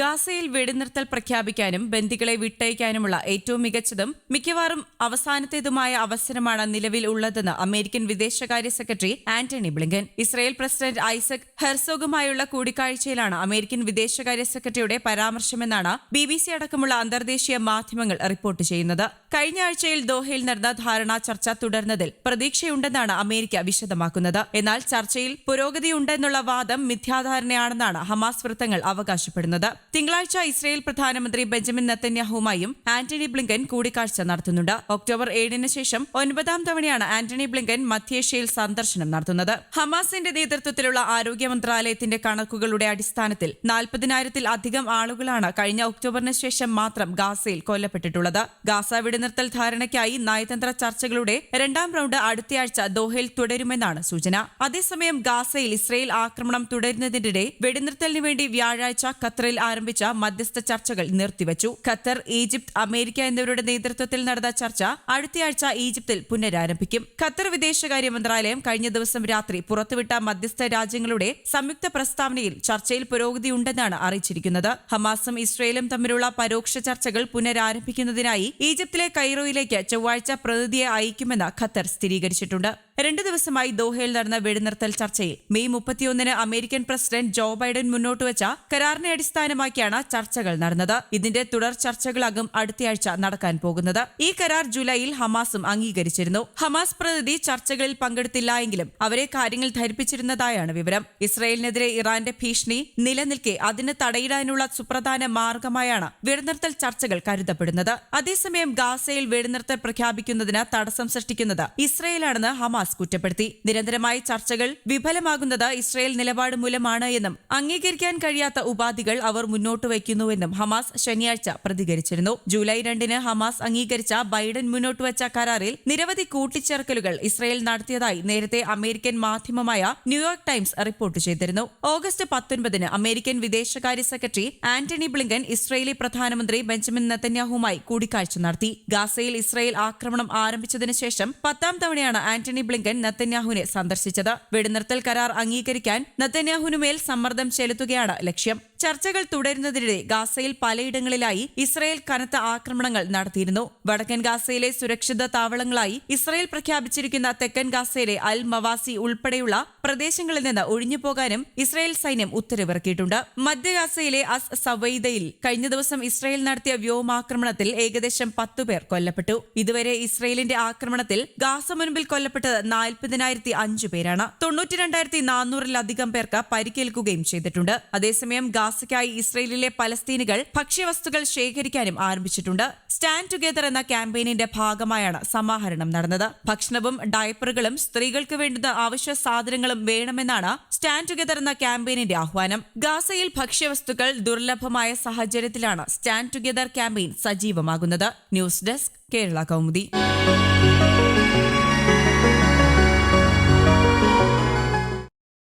ഗാസയിൽ വെടിനിർത്തൽ പ്രഖ്യാപിക്കാനും ബന്ദികളെ വിട്ടയക്കാനുമുള്ള ഏറ്റവും മികച്ചതും മിക്കവാറും അവസാനത്തേതുമായ അവസരമാണ് നിലവിൽ ഉള്ളതെന്ന് അമേരിക്കൻ വിദേശകാര്യ secretary Antony Blinken. Israel president Isaac ഹെർസോഗുമായുള്ള കൂടിക്കാഴ്ചയിലാണ് അമേരിക്കൻ വിദേശകാര്യ സെക്രട്ടറിയുടെ പരാമർശമെന്നാണ് ബി ബി സി അടക്കമുള്ള അന്തർദേശീയ മാധ്യമങ്ങൾ റിപ്പോർട്ട് ചെയ്യുന്നത്. കഴിഞ്ഞ ആഴ്ചയിൽ ദോഹയിൽ നടന്ന ധാരണാ ചർച്ച തുടർന്നതിൽ പ്രതീക്ഷയുണ്ടെന്നാണ് അമേരിക്ക വിശദമാക്കുന്നത്. എന്നാൽ ചർച്ചയിൽ പുരോഗതിയുണ്ടെന്നുള്ള വാദം മിഥ്യാധാരണയാണെന്നാണ് ഹമാസ് വൃത്തങ്ങൾ അവകാശപ്പെടുന്നത്. തിങ്കളാഴ്ച ഇസ്രയേൽ പ്രധാനമന്ത്രി ബെഞ്ചമിൻ നത്തന്യാഹുമായും ആന്റണി ബ്ലിങ്കൻ കൂടിക്കാഴ്ച നടത്തുന്നുണ്ട്. ഒക്ടോബർ ഏഴിന് ശേഷം ഒൻപതാം തവണയാണ് ആന്റണി ബ്ലിങ്കൻ മധ്യേഷ്യയിൽ സന്ദർശനം നടത്തുന്നത്. ഹമാസിന്റെ നേതൃത്വത്തിലുള്ള ആരോഗ്യ മന്ത്രാലയത്തിന്റെ കണക്കുകളുടെ അടിസ്ഥാനത്തിൽ നാൽപ്പതിനായിരത്തിൽ അധികം ആളുകളാണ് കഴിഞ്ഞ ഒക്ടോബറിന് ശേഷം മാത്രം ഗാസയിൽ കൊല്ലപ്പെട്ടിട്ടുള്ളത്. ഗാസ വെടിനിർത്തൽ ധാരണയ്ക്കായി നയതന്ത്ര ചർച്ചകളുടെ രണ്ടാം റൌണ്ട് അടുത്തയാഴ്ച ദോഹയിൽ തുടരുമെന്നാണ് സൂചന. അതേസമയം ഗാസയിൽ ഇസ്രയേൽ ആക്രമണം തുടരുന്നതിനിടെ വെടിനിർത്തലിന് വേണ്ടി വ്യാഴാഴ്ച ഖത്തറിൽ ആരംഭിച്ച മധ്യസ്ഥ ചർച്ചകൾ നിർത്തിവച്ചു. ഖത്തർ ഈജിപ്ത് അമേരിക്ക എന്നിവരുടെ നേതൃത്വത്തിൽ നടന്ന ചർച്ച അടുത്തയാഴ്ച ഈജിപ്തിൽ പുനരാരംഭിക്കും. ഖത്തർ വിദേശകാര്യ മന്ത്രാലയം കഴിഞ്ഞ ദിവസം രാത്രി പുറത്തുവിട്ട മധ്യസ്ഥ രാജ്യങ്ങളുടെ സംയുക്ത പ്രസ്താവനയിൽ ചർച്ചയിൽ പുരോഗതിയുണ്ടെന്നാണ് അറിയിച്ചിരിക്കുന്നത്. ഹമാസും ഇസ്രയേലും തമ്മിലുള്ള പരോക്ഷ ചർച്ചകൾ പുനരാരംഭിക്കുന്നതിനായി ഈജിപ്തിലെ കൈറോയിലേക്ക് ചൊവ്വാഴ്ച പ്രതിനിധിയെ അയക്കുമെന്ന് ഖത്തർ സ്ഥിരീകരിച്ചിട്ടുണ്ട്. രണ്ടു ദിവസമായി ദോഹയിൽ നടന്ന വെടിനിർത്തൽ ചർച്ചയിൽ മെയ് മുപ്പത്തിയൊന്നിന് അമേരിക്കൻ പ്രസിഡന്റ് ജോ ബൈഡൻ മുന്നോട്ട് വെച്ച കരാറിനെ അടിസ്ഥാനമാക്കിയാണ് ചർച്ചകൾ നടന്നത്. ഇതിന്റെ തുടർ ചർച്ചകളാകും അടുത്തയാഴ്ച നടക്കാൻ പോകുന്നത്. ഈ കരാർ ജൂലൈയിൽ ഹമാസും അംഗീകരിച്ചിരുന്നു. ഹമാസ് പ്രതിനിധി ചർച്ചകളിൽ പങ്കെടുത്തില്ല എങ്കിലും അവരെ കാര്യങ്ങൾ ധരിപ്പിച്ചിരുന്നതായാണ് വിവരം. ഇസ്രയേലിനെതിരെ ഇറാന്റെ ഭീഷണി നിലനിൽക്കെ അതിന് തടയിടാനുള്ള സുപ്രധാന മാർഗമായാണ് വെടിനിർത്തൽ ചർച്ചകൾ കരുതപ്പെടുന്നത്. അതേസമയം ഗാസയിൽ വെടിനിർത്തൽ പ്രഖ്യാപിക്കുന്നതിന് തടസ്സം സൃഷ്ടിക്കുന്നത് ഇസ്രയേലാണെന്ന് ഹമാസ് കുറ്റപ്പെടുത്തി. നിരന്തരമായ ചർച്ചകൾ വിഫലമാകുന്നത് ഇസ്രയേൽ നിലപാട് മൂലമാണ് എന്നും അംഗീകരിക്കാൻ കഴിയാത്ത ഉപാധികൾ അവർ മുന്നോട്ട് വയ്ക്കുന്നുവെന്നും ഹമാസ് ശനിയാഴ്ച പ്രതികരിച്ചിരുന്നു. ജൂലൈ രണ്ടിന് ഹമാസ് അംഗീകരിച്ച ബൈഡൻ മുന്നോട്ട് വച്ച കരാറിൽ നിരവധി കൂട്ടിച്ചേർക്കലുകൾ ഇസ്രയേൽ നടത്തിയതായി നേരത്തെ അമേരിക്കൻ മാധ്യമമായ ന്യൂയോർക്ക് ടൈംസ് റിപ്പോർട്ട് ചെയ്തിരുന്നു. ഓഗസ്റ്റ് പത്തൊൻപതിന് അമേരിക്കൻ വിദേശകാര്യ സെക്രട്ടറി ആന്റണി ബ്ലിങ്കൻ ഇസ്രയേലി പ്രധാനമന്ത്രി ബെഞ്ചമിൻ നെത്തന്യാഹുമായി കൂടിക്കാഴ്ച നടത്തി. ഗാസയിൽ ഇസ്രയേൽ ആക്രമണം ആരംഭിച്ചതിനു ശേഷം പത്താം തവണയാണ് ആന്റണി ബ്ലിങ്കൻ നെതന്യാഹുവിനെ സന്ദർശിച്ചത്. വെടിനിർത്തൽ കരാർ അംഗീകരിക്കാൻ നത്തന്യാഹുവിനുമേൽ സമ്മർദ്ദം ചെലുത്തുകയാണ് ലക്ഷ്യം. ചർച്ചകൾ തുടരുന്നതിനിടെ ഗാസയിൽ പലയിടങ്ങളിലായി ഇസ്രയേൽ കനത്ത ആക്രമണങ്ങൾ നടത്തിയിരുന്നു. വടക്കൻ ഗാസയിലെ സുരക്ഷിത താവളങ്ങളായി ഇസ്രയേൽ പ്രഖ്യാപിച്ചിരിക്കുന്ന തെക്കൻ ഗാസയിലെ അൽ മവാസി ഉൾപ്പെടെയുള്ള പ്രദേശങ്ങളിൽ നിന്ന് ഒഴിഞ്ഞുപോകാനും ഇസ്രയേൽ സൈന്യം ഉത്തരവിറക്കിയിട്ടുണ്ട്. മധ്യ ഗാസയിലെ അസ് സവൈദയിൽ കഴിഞ്ഞ ദിവസം ഇസ്രയേൽ നടത്തിയ വ്യോമാക്രമണത്തിൽ ഏകദേശം പത്തു പേർ കൊല്ലപ്പെട്ടു. ഇതുവരെ ഇസ്രയേലിന്റെ ആക്രമണത്തിൽ ഗാസ മുൻപിൽ കൊല്ലപ്പെട്ടത് നാൽപ്പതിനായിരത്തി അഞ്ചു പേരാണ്. തൊണ്ണൂറ്റിരണ്ടായിരത്തി നാനൂറിലധികം പേർക്ക് പരിക്കേൽക്കുകയും ചെയ്തിട്ടുണ്ട്. അതേസമയം ഗാസയ്ക്കായി ഇസ്രയേലിലെ പലസ്തീനുകൾ ഭക്ഷ്യവസ്തുക്കൾ ശേഖരിക്കാനും ആരംഭിച്ചിട്ടുണ്ട്. സ്റ്റാൻഡ് ടുഗെദർ എന്ന ക്യാമ്പയിനിന്റെ ഭാഗമായാണ് സമാഹരണം നടന്നത്. ഭക്ഷണവും ഡയപ്പറുകളും സ്ത്രീകൾക്ക് വേണ്ടുന്ന അവശ്യ സാധനങ്ങളും വേണമെന്നാണ് സ്റ്റാൻഡ് ടുഗെദർ എന്ന ക്യാമ്പയിനിന്റെ ആഹ്വാനം. ഗാസയിൽ ഭക്ഷ്യവസ്തുക്കൾ ദുർലഭമായ സാഹചര്യത്തിലാണ് stand together campaign സജീവമാകുന്നത്. News desk Kerala Kaumudi.